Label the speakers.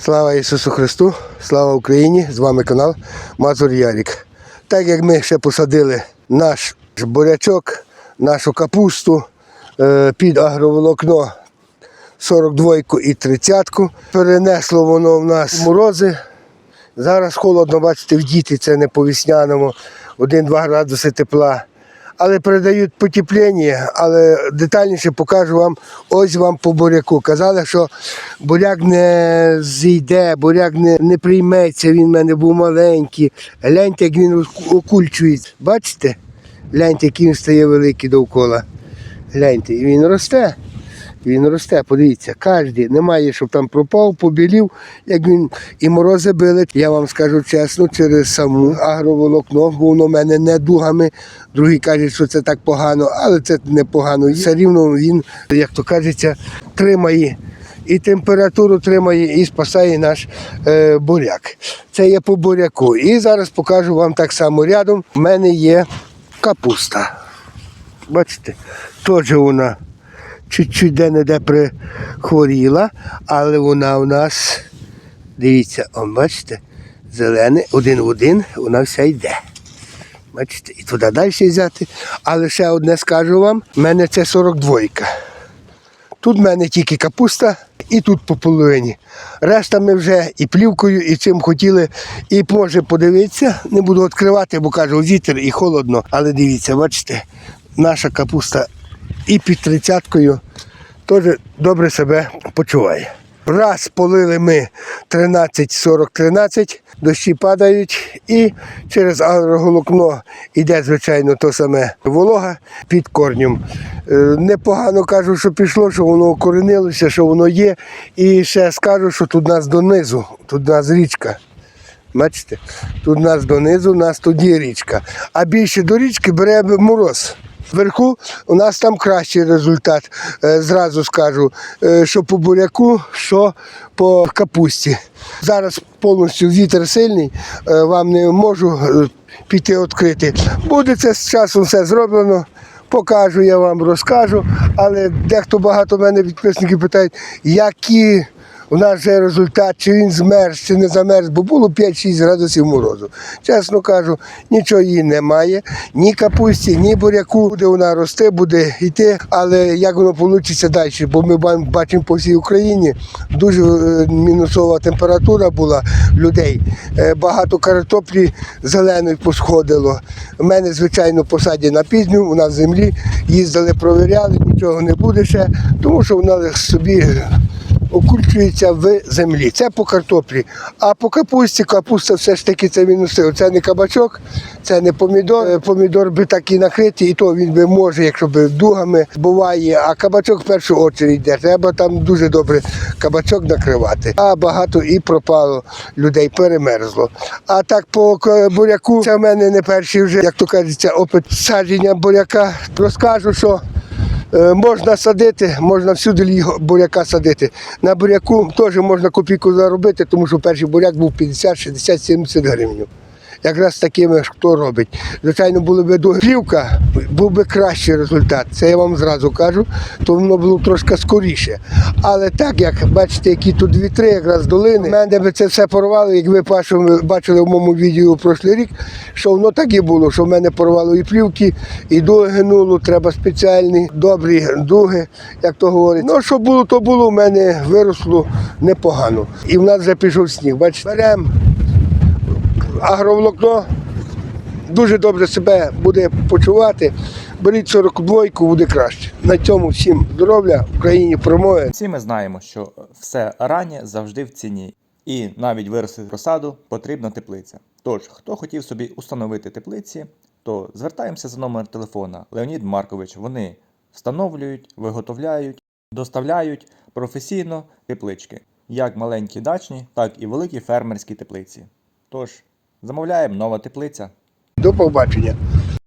Speaker 1: Слава Ісусу Христу, слава Україні! З вами канал Мазур Ярік. Так як ми ще посадили наш бурячок, нашу капусту е, під агроволокно 42 і 30, перенесло воно в нас морози. Зараз холодно, бачите, в діти це не по весняному, 1-2 градуси тепла. Але передають потепління, але детальніше покажу вам ось вам по буряку. Казали, що буряк не зійде, буряк не, не прийметься, він в мене був маленький. Гляньте, як він окульчується. Бачите? Гляньте, який він стає великий довкола. Гляньте, і він росте. Він росте, подивіться, кожен, немає, щоб там пропав, побілів, як він і морози били. Я вам скажу чесно, через саму агроволокно, бо воно в мене не дугами. Другі кажуть, що це так погано, але це не погано. Все рівно він, як то кажеться, тримає. І температуру тримає, і спасає наш е, буряк. Це є по буряку. І зараз покажу вам так само рядом. У мене є капуста. Бачите, теж вона чуть-чуть де-не-де прихворіла, але вона у нас, дивіться, он, бачите, зелене, один в один, вона вся йде. Бачите, і туди далі взяти. Але ще одне скажу вам, в мене це 42. Тут в мене тільки капуста і тут по половині. Решта ми вже і плівкою, і цим хотіли. І може подивитися, не буду відкривати, бо кажу, вітер і холодно. Але дивіться, бачите, наша капуста і під тридцяткою теж добре себе почуває. Раз полили ми 13-40-13, дощі падають і через агроголокно йде, звичайно, то саме волога під корнем. Е, Непогано кажу, що пішло, що воно укоренилося, що воно є. І ще скажу, що тут нас донизу, тут нас річка. Бачите, тут нас донизу, у нас є річка. А більше до річки бере мороз. Вверху у нас там кращий результат, е, зразу скажу, е, що по буряку, що по капусті. Зараз повністю вітер сильний, е, вам не можу піти відкрити. Буде це з часом все зроблено. Покажу, я вам розкажу, але дехто багато мене підписників питають, які у нас же результат, чи він змерз, чи не замерз, бо було 5-6 градусів морозу. Чесно кажу, нічого її немає, ні капусті, ні буряку. Буде вона рости, буде йти, але як воно вийде далі, бо ми бачимо по всій Україні дуже е, мінусова температура була людей. Е, Багато картоплі зеленої посходило. У мене, звичайно, посаді на пізню, вона в землі. Їздили, провіряли, нічого не буде ще, тому що вона собі окульчується в землі. Це по картоплі. А по капусті, капуста все ж таки це мінуси. Це не кабачок, це не помідор. Е, Помідор би так і накритий, і то він би може, якщо би дугами буває. А кабачок в першу чергу йде. Треба там дуже добре кабачок накривати. А багато і пропало людей, перемерзло. А так по буряку, це в мене не перший вже, як то кажеться, опит садження буряка. Розкажу, що Можна садити, можна всюди буряка садити. На буряку теж можна копійку заробити, тому що перший буряк був 50, 60, 70 гривень. Якраз такими хто робить. Звичайно, були б до був би кращий результат. Це я вам зразу кажу, то воно було трошки скоріше. Але так, як бачите, які тут вітри, якраз долини, мене би це все порвало, як ви бачили в моєму відео прошлий рік, що воно так і було, що в мене порвало і плівки, і дуги гнуло, треба спеціальні добрі дуги, як то говорять. Ну, що було, то було, в мене виросло непогано. І в нас вже пішов сніг. Бачите, беремо агроволокно дуже добре себе буде почувати. Беріть 42 буде краще. На цьому всім здоров'я, Україні промови.
Speaker 2: Всі ми знаємо, що все раннє завжди в ціні, і навіть виростити розсаду потрібна теплиця. Тож, хто хотів собі установити теплиці, то звертаємося за номер телефона Леонід Маркович. Вони встановлюють, виготовляють, доставляють професійно теплички, як маленькі дачні, так і великі фермерські теплиці. Тож, замовляємо нова теплиця.
Speaker 1: До побачення.